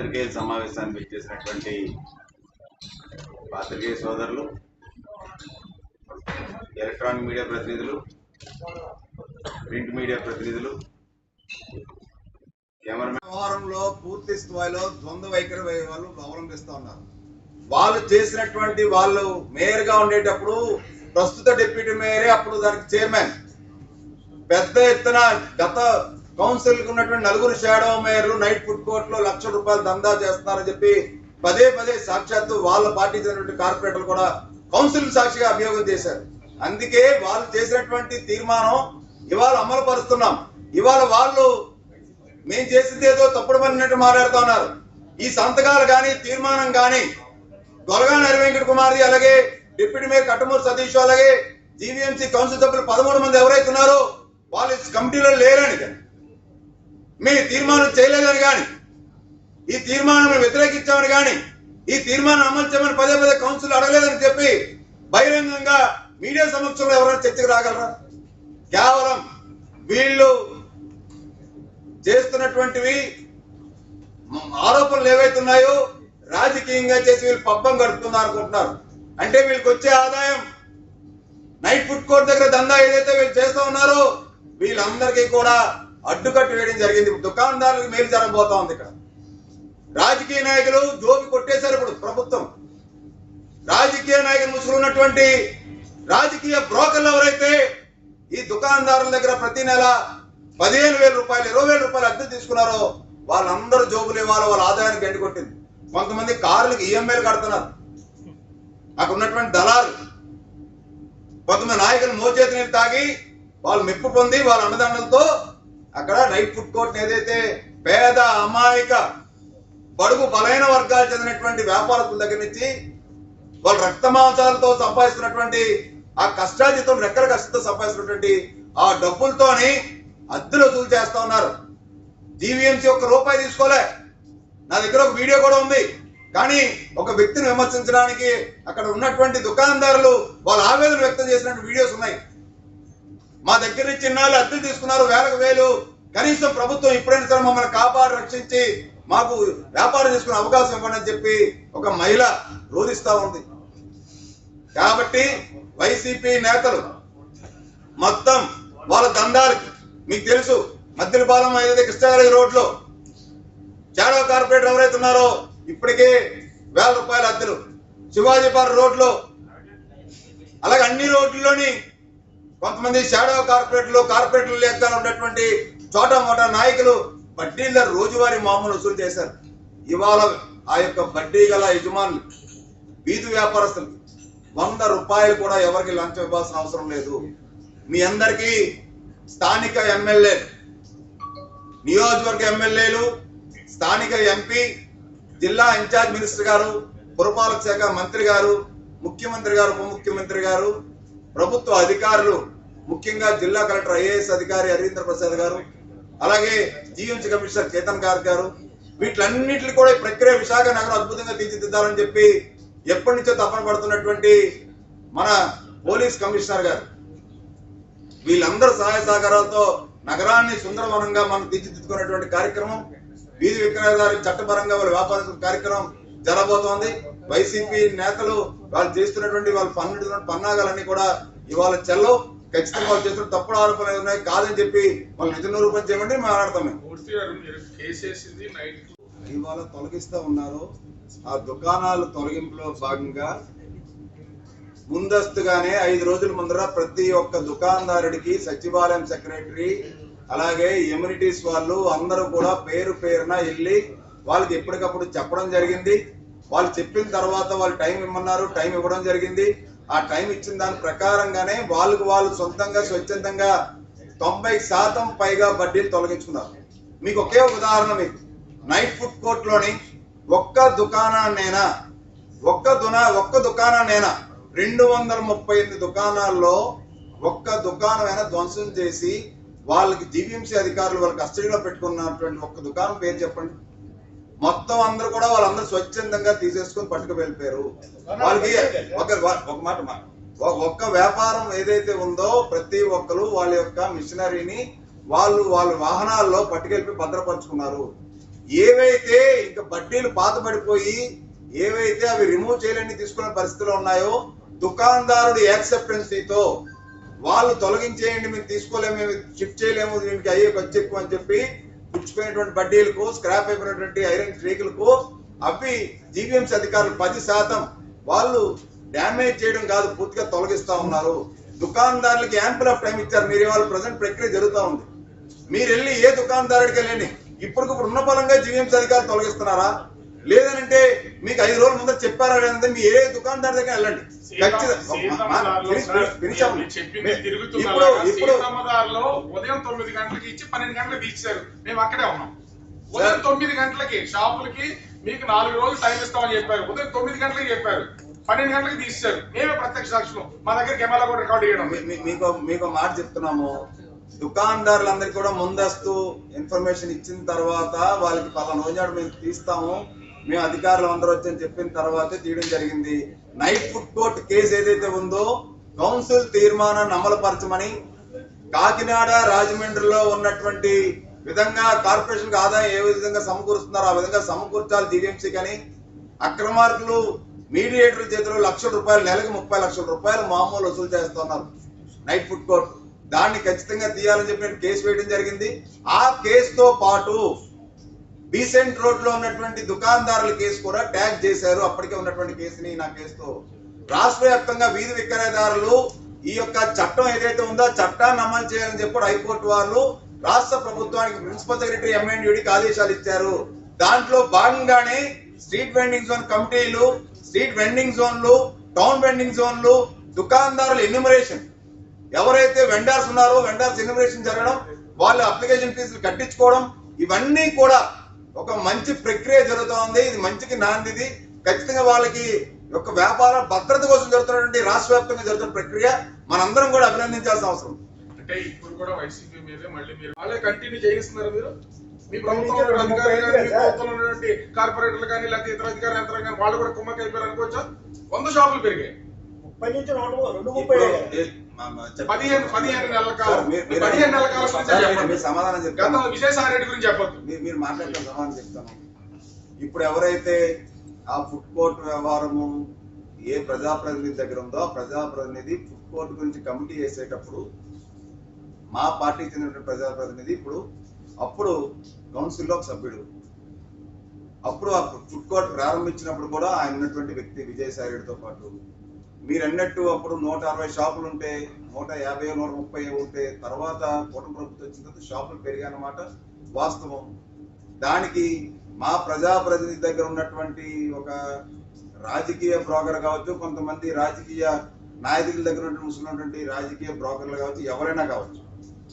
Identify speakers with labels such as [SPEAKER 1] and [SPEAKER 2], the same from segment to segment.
[SPEAKER 1] పాత్రికేయ సమావేశానికి వచ్చేసినటువంటి పాత్రికేయ సోదరులు ఎలక్ట్రానిక్ మీడియా ప్రతినిధులు ప్రింట్ మీడియా ప్రతినిధులు
[SPEAKER 2] వ్యవహారంలో పూర్తి స్థాయిలో ద్వంద్వ వైఖరి వాళ్ళు అవలంబిస్తూ ఉన్నారు. వాళ్ళు చేసినటువంటి వాళ్ళు మేయర్గా ఉండేటప్పుడు ప్రస్తుత డిప్యూటీ మేయరే అప్పుడు దానికి చైర్మన్. పెద్ద ఎత్తున గత కౌన్సిల్ ఉన్నటువంటి నలుగురు షాడో మేయర్లు నైట్ ఫుడ్ కోర్ట్లో లక్ష రూపాయలు దందా చేస్తున్నారని చెప్పి పదే పదే సాక్షాత్తు వాళ్ళ పార్టీ చెందినటువంటి కార్పొరేటర్లు కూడా కౌన్సిల్ సాక్షిగా అభియోగం చేశారు. అందుకే వాళ్ళు చేసినటువంటి తీర్మానం ఇవాళ అమలు పరుస్తున్నాం. ఇవాళ వాళ్ళు మేము చేసింది ఏదో తప్పుడు పడినట్టు మాట్లాడుతూ ఉన్నారు. ఈ సంతకాలు కానీ తీర్మానం కానీ గొలగా వెంకట కుమార్ది అలాగే డిప్యూటీ మేయర్ కట్టమూరు సతీష్ అలాగే జీవీఎంసీ కౌన్సిల్ సభ్యులు పదమూడు మంది ఎవరైతే ఉన్నారో వాళ్ళు కమిటీలో లేరని కానీ మేము తీర్మానం చేయలేదని కానీ ఈ తీర్మానం వ్యతిరేకించామని కానీ ఈ తీర్మానం అమలు చేయమని పదే పదే కౌన్సిల్ అడగలేదని చెప్పి బహిరంగంగా మీడియా సమక్షంలో ఎవరైనా చర్చకు రాగలరా? కేవలం వీళ్ళు చేస్తున్నటువంటివి ఆరోపణలు ఏవైతున్నాయో రాజకీయంగా చేసి వీళ్ళు పబ్బం గడుపుతున్నారు అనుకుంటున్నారు. అంటే వీళ్ళకి వచ్చే ఆదాయం నైట్ ఫుడ్ కోర్ట్ దగ్గర దందా ఏదైతే వీళ్ళు చేస్తూ ఉన్నారో వీళ్ళందరికీ కూడా అడ్డుకట్టు వేయడం జరిగింది. దుకాణదారులకు మేలు జరగబోతా ఉంది ఇక్కడ. రాజకీయ నాయకులు జోబి కొట్టేశారు ఇప్పుడు ప్రభుత్వం. రాజకీయ నాయకులు ముసుగున్నటువంటి రాజకీయ బ్రోకర్లు ఎవరైతే ఈ దుకాణదారుల దగ్గర ప్రతి నెల పదిహేను వేల రూపాయలు ఇరవై వేల రూపాయలు అద్దె తీసుకున్నారో వాళ్ళందరూ జోబులు ఇవ్వాలి వాళ్ళ ఆదాయానికి గండి కొట్టింది. కొంతమంది కార్లకు ఈఎంఐలు కడుతున్నారు. అక్కడ ఉన్నటువంటి దళాలు. కొంతమంది నాయకులు మోచేతి నీళ్ళు తాగి వాళ్ళు మెప్పు పొంది వాళ్ళ అన్నదండలతో అక్కడ నైట్ ఫుడ్ కోర్ట్ ఏదైతే పేద అమాయక బడుగు బలైన వర్గాలు చెందినటువంటి వ్యాపారస్తుల దగ్గర నుంచి వాళ్ళ రక్తమాంసాలతో సంపాదిస్తున్నటువంటి ఆ కష్టాజితం రెక్కల కష్టంతో సంపాదిస్తున్నటువంటి ఆ డబ్బులతోని అద్దెలు వసూలు చేస్తా ఉన్నారు. జీవీఎంసీ ఒక్క రూపాయి తీసుకోలే. నా దగ్గర ఒక వీడియో కూడా ఉంది. కానీ ఒక వ్యక్తిని విమర్శించడానికి అక్కడ ఉన్నటువంటి దుకాణదారులు వాళ్ళ ఆవేదన వ్యక్తం చేసినటువంటి వీడియోస్ ఉన్నాయి. మా దగ్గర నుంచి ఇన్నాళ్ళు అద్దెలు తీసుకున్నారు? వేలకు వేలు. కనీసం ప్రభుత్వం ఇప్పుడైనా సరే మమ్మల్ని కాపాడి రక్షించి మాకు వ్యాపారం చేసుకునే అవకాశం ఇవ్వండి అని చెప్పి ఒక మహిళ రోధిస్తా ఉంది. కాబట్టి వైసీపీ నేతలు మొత్తం వాళ్ళ దందాలకి మీకు తెలుసు మద్దిలపాలెం ఏదైతే కృష్ణాగిరి రోడ్లో షాడో కార్పొరేటర్ ఎవరైతే ఉన్నారో ఇప్పటికే వేల రూపాయల అద్దెలు. శివాజీపార్ రోడ్లో అలాగే అన్ని రోడ్లలోని కొంతమంది షాడో కార్పొరేట్లు కార్పొరేట్లు లేక ఉన్నటువంటి చోటా మోటా నాయకులు వడ్డీల రోజువారీ మామూలు వసూలు చేశారు. ఇవాళ ఆ యొక్క వడ్డీ గల యజమానులు వీధి వ్యాపారస్తులు వంద రూపాయలు కూడా ఎవరికి లంచం ఇవ్వాల్సిన అవసరం లేదు. మీ అందరికీ స్థానిక ఎమ్మెల్యే నియోజకవర్గ ఎమ్మెల్యేలు స్థానిక ఎంపీ జిల్లా ఇన్ఛార్జ్ మినిస్టర్ గారు పురపాలక శాఖ మంత్రి గారు ముఖ్యమంత్రి గారు ఉప ముఖ్యమంత్రి గారు ప్రభుత్వ అధికారులు ముఖ్యంగా జిల్లా కలెక్టర్ ఐఏఎస్ అధికారి హరీంద్ర ప్రసాద్ గారు అలాగే జీఎంసీ కమిషనర్ చేతన్ గారు గారు వీటిలన్నింటిని కూడా ఈ ప్రక్రియ విశాఖ నగరం అద్భుతంగా తీర్చిదిద్దాలని చెప్పి ఎప్పటి నుంచో తపన పడుతున్నటువంటి మన పోలీస్ కమిషనర్ గారు. వీళ్ళందరూ సహాయ సహకారాలతో నగరాన్ని సుందరవనంగా మనం తీర్చిదిద్దుకునేటువంటి కార్యక్రమం వీధి విక్రయదారు చట్టపరంగా వాళ్ళ వ్యాపార కార్యక్రమం జరగబోతోంది. వైసీపీ నేతలు వాళ్ళు చేస్తున్నటువంటి వాళ్ళ పన్నుడు పన్నాగాలన్నీ కూడా ఇవాళ చెల్లవు. ఖచ్చితంగా వాళ్ళు చేస్తున్న తప్పుడు ఆరోపణలు ఉన్నాయి? కాదని చెప్పి వాళ్ళు నిజ నిరూపణ చేయమంటే మాట్లాడతాం ఇవాళ తొలగిస్తూ ఉన్నారు. ఆ దుకాణాలు తొలగింపులో భాగంగా ముందస్తుగానే ఐదు రోజుల ముందర ప్రతి ఒక్క దుకాణదారుడికి సచివాలయం సెక్రటరీ అలాగే ఎమ్యూనిటీస్ వాళ్ళు అందరూ కూడా పేరు పేరున వెళ్ళి వాళ్ళకి ఎప్పటికప్పుడు చెప్పడం జరిగింది. వాళ్ళు చెప్పిన తర్వాత వాళ్ళు టైం ఇమ్మన్నారు టైం ఇవ్వడం జరిగింది. ఆ టైం ఇచ్చిన దాని ప్రకారంగానే వాళ్ళకు వాళ్ళు సొంతంగా స్వచ్ఛందంగా తొంభై శాతం పైగా వడ్డీలు తొలగించుకున్నారు. మీకు ఒకే ఉదాహరణ మీకు. నైట్ ఫుడ్ కోర్ట్లోని ఒక్క దుకాణాన్నైనా ఒక్క దునా ఒక్క దుకాణాన్నైనా రెండు వందల ముప్పై ఎనిమిది దుకాణాల్లో ఒక్క దుకాణమైనా ధ్వంసం చేసి వాళ్ళకి జీవీఎంసీ అధికారులు వాళ్ళ కస్టడీలో పెట్టుకున్నటువంటి ఒక్క దుకాణం పేరు చెప్పండి. మొత్తం అందరూ కూడా వాళ్ళందరూ స్వచ్ఛందంగా తీసేసుకొని పట్టుకు వెళ్ళిపోయారు. వాళ్ళకి ఒక ఒక మాట ఒక్క వ్యాపారం ఏదైతే ఉందో ప్రతి ఒక్కరు వాళ్ళ యొక్క మిషనరీని వాళ్ళు వాళ్ళ వాహనాల్లో పట్టుకెళ్ళి భద్రపరుచుకున్నారు. ఏవైతే ఇంకా బడ్డీలు పాతబడిపోయి ఏవైతే అవి రిమూవ్ చేయలేని తీసుకునే పరిస్థితులు ఉన్నాయో దుకాణదారుడు యాక్సెప్టెన్సీతో వాళ్ళు తొలగించేయండి మేము తీసుకోలేము మేము షిఫ్ట్ చేయలేము దీనికి అయ్యే ఖర్చు ఎక్కువ అని చెప్పి పుచ్చుకునేటువంటి బడ్డీలకు స్క్రాప్ అయిపోయినటువంటి ఐరన్ స్ట్రీకులకు అవి జీబీఎంసీ అధికారులు పది శాతం వాళ్ళు డ్యామేజ్ చేయడం కాదు పూర్తిగా తొలగిస్తూ ఉన్నారు. దుకాణదారులకి యాంపుల్ ఆఫ్ టైం ఇచ్చారు. మీరు ఇవాళ ప్రజెంట్ ప్రక్రియ జరుగుతూ ఉంది. మీరు వెళ్ళి ఏ దుకాణదారుడికి వెళ్ళండి. ఇప్పటికిప్పుడు ఉన్న బలంగా జీవీఎంసీ అధికారులు తొలగిస్తున్నారా? లేదనంటే మీకు ఐదు రోజుల ముందు చెప్పారా లేదంటే మీ ఏ దుకాణదారు దగ్గర వెళ్ళండి. ఇప్పుడు ఇప్పుడు
[SPEAKER 3] ఉదయం తొమ్మిది గంటలకి ఇచ్చి పన్నెండు గంటలకు తీర్చారు మేము అక్కడే ఉన్నాం. ఉదయం తొమ్మిది గంటలకి షాపులకి మీకు నాలుగు రోజులు టైం ఇస్తామని చెప్పారు. ఉదయం తొమ్మిది గంటలకి చెప్పారు. పన్నెండు గంటలకు తీశారు మేమే ప్రత్యక్ష సాక్షులు. మా దగ్గర కెమెరా కూడా రికార్డ్ చేయడం
[SPEAKER 2] మీకు మీకు మాట చెప్తున్నాము. దుకాణదారులందరికీ కూడా ముందస్తు ఇన్ఫర్మేషన్ ఇచ్చిన తర్వాత వాళ్ళకి పలానా రోజు మేము తీస్తాము. మేము అధికారులు అందరూ వచ్చని చెప్పిన తర్వాతే తీయడం జరిగింది. నైట్ ఫుడ్ కోర్ట్ కేసు ఏదైతే ఉందో కౌన్సిల్ తీర్మానాన్ని అమలుపరచమని కాకినాడ రాజమండ్రిలో ఉన్నటువంటి విధంగా కార్పొరేషన్ ఆదాయం ఏ విధంగా సమకూరుస్తున్నారో ఆ విధంగా సమకూర్చాలి జీవీఎంసీ కానీ అక్రమార్కులు మీడియేటర్ చేతిలో లక్షల రూపాయలు నెలకు ముప్పై లక్షల రూపాయలు మామూలు వసూలు చేస్తున్నారు నైట్ ఫుడ్ కోర్ట్. దాన్ని ఖచ్చితంగా తీయాలని చెప్పి నేను కేసు వేయడం జరిగింది. ఆ కేసుతో పాటు డీసెంట్ రోడ్లో ఉన్నటువంటి దుకాణదారుల కేసు కూడా ట్యాగ్ చేశారు. అప్పటికే ఉన్నటువంటి కేసుని నా కేసుతో రాష్ట్ర వ్యాప్తంగా వీధి విక్రయదారులు ఈ యొక్క చట్టం ఏదైతే ఉందో చట్టాన్ని అమలు చేయాలని చెప్పి హైకోర్టు వాళ్ళు రాష్ట్ర ప్రభుత్వానికి ప్రిన్సిపల్ సెక్రటరీ ఎంఎన్యూడికి ఆదేశాలు ఇచ్చారు. దాంట్లో భాగంగానే స్ట్రీట్ వెండింగ్ జోన్ కమిటీలు స్ట్రీట్ వెండింగ్ జోన్లు టౌన్ వెండింగ్ జోన్లు దుకాణదారుల ఎన్యూమరేషన్. ఎవరైతే వెండర్స్ ఉన్నారో వెండర్స్ ఎన్యూమరేషన్ జరగడం వాళ్ళ అప్లికేషన్ ఫీజులు కట్టించుకోవడం ఇవన్నీ కూడా ఒక మంచి ప్రక్రియ జరుగుతూ ఉంది ఇది మంచికి నాందిది. ఖచ్చితంగా వాళ్ళకి ఒక వ్యాపార భద్రత కోసం జరుగుతున్నటువంటి రాష్ట్ర వ్యాప్తంగా జరుగుతున్న ప్రక్రియ మనందరం కూడా అభినందించాల్సిన అవసరం.
[SPEAKER 3] అంటే ఇప్పుడు కూడా వైసీపీ మీదే మళ్ళీ మీరు వాళ్ళే కంటిన్యూ చేయిస్తున్నారు మీరు? మీ ప్రభుత్వంలో ఉన్నటువంటి కార్పొరేటర్లు కానీ లేకపోతే ఇతర అధికారులు యంత్రం కానీ వాళ్ళు కూడా కుమ్మకి అయిపోయారు అనుకోవచ్చా? వంద షాపులు పెరిగాయి.
[SPEAKER 4] నుంచి రెండు ముప్పై.
[SPEAKER 3] పదిహేను పదిహేను నెలల కాలం. పదిహేను నెలల కాలం
[SPEAKER 2] సమాధానం చెప్తాను.
[SPEAKER 3] విజయసాయి గురించి చెప్పొద్దు.
[SPEAKER 2] మీరు మాట్లాడిన సమాధానం చెప్తాను. ఇప్పుడు ఎవరైతే ఆ ఫుడ్ కోర్ట్ వ్యవహారము ఏ ప్రజాప్రతినిధి దగ్గర ఉందో ఆ ప్రజాప్రతినిధి ఫుడ్ కోర్ట్ గురించి కమిటీ వేసేటప్పుడు మా పార్టీకి చెందిన ప్రజాప్రతినిధి ఇప్పుడు అప్పుడు కౌన్సిల్లో సభ్యుడు. అప్పుడు ఆ ఫుడ్ కోర్ట్ ప్రారంభించినప్పుడు కూడా ఆయన ఉన్నటువంటి వ్యక్తి విజయసాయి రెడ్డితో పాటు. మీరు అన్నట్టు అప్పుడు నూట అరవై షాపులు ఉంటే నూట యాభై నూట ముప్పై ఉంటే తర్వాత కూటమి ప్రభుత్వం వచ్చిన తర్వాత షాపులు పెరిగాయన్నమాట వాస్తవం. దానికి మా ప్రజాప్రతినిధి దగ్గర ఉన్నటువంటి ఒక రాజకీయ బ్రోకర్ కావచ్చు కొంతమంది రాజకీయ నాయకుల దగ్గర ఉన్నటువంటి రాజకీయ బ్రోకర్లు కావచ్చు ఎవరైనా కావచ్చు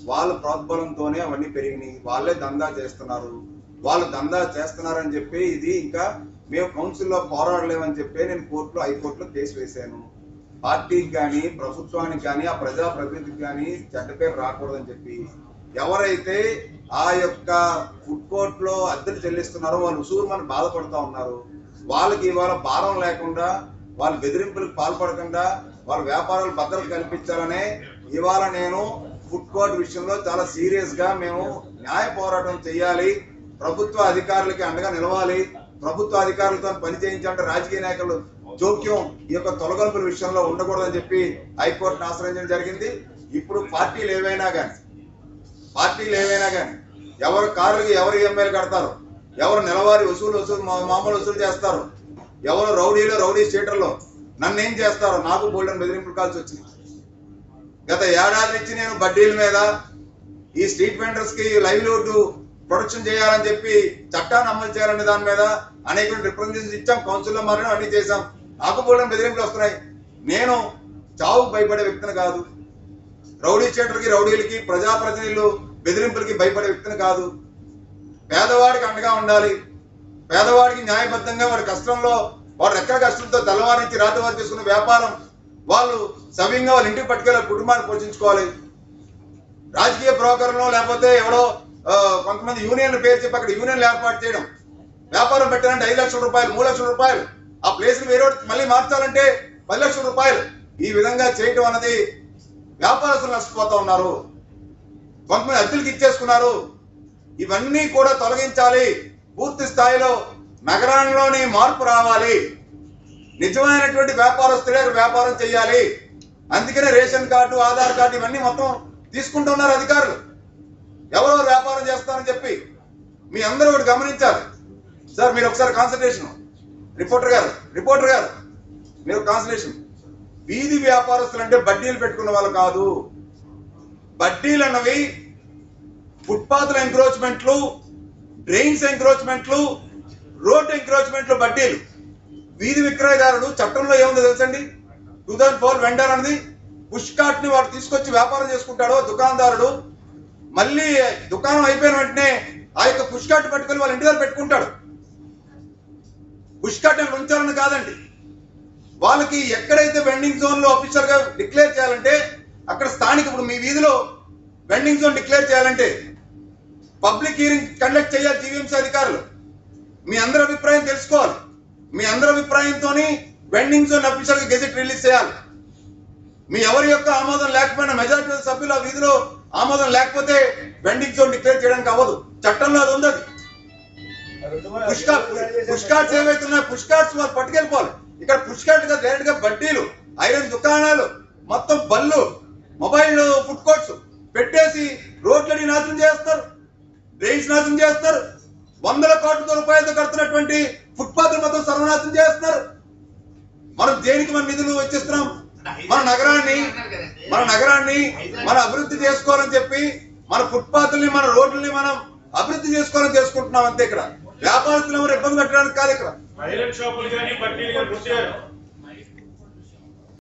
[SPEAKER 2] వాళ్ళ ప్రోద్బలంతోనే అవన్నీ పెరిగినాయి. వాళ్ళే దందా చేస్తున్నారు. వాళ్ళు దందా చేస్తున్నారని చెప్పి ఇది ఇంకా మేము కౌన్సిల్లో పోరాడలేమని చెప్పి నేను కోర్టులో హైకోర్టులో కేసు వేశాను. పార్టీకి కానీ ప్రభుత్వానికి కానీ ఆ ప్రజాప్రతినిధికి కానీ చెడ్డ పేరు రాకూడదని చెప్పి ఎవరైతే ఆ యొక్క ఫుడ్ కోర్ట్లో అద్దెలు చెల్లిస్తున్నారో వాళ్ళు ఉసూరుమని బాధపడుతూ ఉన్నారు. వాళ్ళకి ఇవాళ భారం లేకుండా వాళ్ళ బెదిరింపులకు పాల్పడకుండా వాళ్ళ వ్యాపారాలు భద్రత కల్పించాలనే ఇవాళ నేను ఫుడ్ కోర్ట్ విషయంలో చాలా సీరియస్గా మేము న్యాయ పోరాటం చేయాలి ప్రభుత్వ అధికారులకి అండగా నిలవాలి. ప్రభుత్వ అధికారులతో పని చేయించాలంటే రాజకీయ నాయకులు జోక్యం ఈ యొక్క తొలగింపుల విషయంలో ఉండకూడదని చెప్పి హైకోర్టును ఆశ్రయించడం జరిగింది. ఇప్పుడు పార్టీలు ఏవైనా కానీ పార్టీలు ఏవైనా కానీ ఎవరు కార్లకి ఎవరు ఈఎంఐలు కడతారు ఎవరు నెలవారి వసూలు వసూలు మా- మామూలు వసూలు చేస్తారు ఎవరు రౌడీలో రౌడీ స్టేటర్లో నన్ను ఏం చేస్తారు? నాకు బోల్డెన్ బెదిరింపులు కాల్సి వచ్చింది గత ఏడాది నుంచి నేను బడ్డీల మీద ఈ స్ట్రీట్ వెండర్స్కి లైవ్లీహుడ్ ప్రొడక్షన్ చేయాలని చెప్పి చట్టాన్ని అమలు చేయాలనే దాని మీద అనేక రిప్రజెంటేషన్ ఇచ్చాం. కౌన్సిల్లో మారిన అన్ని చేశాం. నాకు బోల్డెన్ బెదిరింపులు వస్తున్నాయి. నేను చావుకు భయపడే వ్యక్తిని కాదు. రౌడీ చేటర్కి రౌడీలకి ప్రజాప్రతినిధులు బెదిరింపులకి భయపడే వ్యక్తిని కాదు. పేదవాడికి అండగా ఉండాలి. పేదవాడికి న్యాయబద్ధంగా వాడి కష్టంలో వాడు రెక్కల కష్టంతో తెల్లవారించి రాత్రి వారు చేసుకున్న వ్యాపారం వాళ్ళు సవ్యంగా వాళ్ళ ఇంటికి పట్టుకెళ్ళి కుటుంబాన్ని పోషించుకోవాలి. రాజకీయ బ్రోకర్లు లేకపోతే ఎవడో కొంతమంది యూనియన్ పేరు చెప్పి అక్కడ యూనియన్లు ఏర్పాటు చేయడం. వ్యాపారం పెట్టాలంటే ఐదు లక్షల రూపాయలు మూడు లక్షల రూపాయలు. ఆ ప్లేస్ని వేరే మళ్ళీ మార్చాలంటే పది లక్షల రూపాయలు. ఈ విధంగా చేయటం అన్నది వ్యాపారస్తులు నష్టపోతూ ఉన్నారు. కొంతమంది అద్దెలకు ఇచ్చేసుకున్నారు. ఇవన్నీ కూడా తొలగించాలి. పూర్తి స్థాయిలో నగరాల్లోని మార్పు రావాలి. నిజమైనటువంటి వ్యాపారస్తులే వ్యాపారం చేయాలి. అందుకనే రేషన్ కార్డు ఆధార్ కార్డు ఇవన్నీ మొత్తం తీసుకుంటున్నారు అధికారులు. ఎవరెవరు వ్యాపారం చేస్తారని చెప్పి మీ అందరూ ఒకటి గమనించాలి. సార్ మీరు ఒకసారి కాన్సన్ట్రేషన్ రిపోర్టర్ గారు రిపోర్టర్ గారు మీరు కాన్సలేషన్. వీధి వ్యాపారస్తులు అంటే బడ్డీలు పెట్టుకున్న వాళ్ళు కాదు. బడ్డీలు అన్నవి ఫుట్పాత్ల ఎంక్రోచ్మెంట్లు డ్రైన్స్ ఎంక్రోచ్మెంట్లు రోడ్ ఎంక్రోచ్మెంట్లు బడ్డీలు. వీధి విక్రయదారుడు చట్టంలో ఏముందో తెలుసండి? టూ థౌజండ్ ఫోర్ వెండర్ అనేది పుష్ కార్ట్ని వాడు తీసుకొచ్చి వ్యాపారం చేసుకుంటాడో దుకాణదారుడు మళ్ళీ దుకాణం అయిపోయిన వెంటనే ఆ యొక్క పుష్ కార్ట్ పట్టుకొని వాళ్ళ ఇంటి దగ్గర పెట్టుకుంటాడు. పుష్ ఉంచాలని కాదండి. వాళ్ళకి ఎక్కడైతే వెండింగ్ జోన్లో గా డిక్లేర్ చేయాలంటే అక్కడ స్థానిక ఇప్పుడు మీ వీధిలో వెండింగ్ జోన్ డిక్లేర్ చేయాలంటే పబ్లిక్ హీరింగ్ కండక్ట్ చేయాలి జీవీఎంసీ అధికారులు. మీ అందరి అభిప్రాయం తెలుసుకోవాలి. మీ అందరి అభిప్రాయంతో వెండింగ్ జోన్ అఫీషియల్గా గెజెట్ రిలీజ్ చేయాలి. మీ ఎవరి యొక్క ఆమోదం లేకపోయినా మెజారిటీ సభ్యులు ఆ వీధిలో ఆమోదం లేకపోతే వెండింగ్ జోన్ డిక్లేర్ చేయడానికి అవ్వదు. చట్టంలో అది ఉంది పుష్ కార్ట్ పుష్ కార్ట్స్ ఏవైతే పుష్ వాళ్ళు పట్టుకెళ్ళిపోవాలి. ఇక్కడ పుష్ కార్ట్గా డైరెక్ట్గా బడ్డీలు ఐరన్ దుకాణాలు మొత్తం బళ్ళు మొబైల్ ఫుడ్ కోర్ట్స్ పెట్టేసి రోడ్లని నాశనం చేస్తారు డ్రైన్స్ నాశనం చేస్తారు వందల కోట్ల రూపాయలతో కడుతున్నటువంటి ఫుట్పాత్ మొత్తం సర్వనాశనం చేస్తున్నారు మనం దేనికి మన నిధులు వచ్చిస్తున్నాం మన నగరాన్ని మన నగరాన్ని మన అభివృద్ధి చేసుకోవాలని చెప్పి మన ఫుట్పాత్ని మన రోడ్లని మనం అభివృద్ధి చేసుకోవాలని చేసుకుంటున్నాం అంతే ఇక్కడ. వ్యాపారస్తులు ఎవరు ఇబ్బంది పెట్టడానికి కాదు ఇక్కడ.
[SPEAKER 5] షాపులు కానీ బట్టీలు కానీ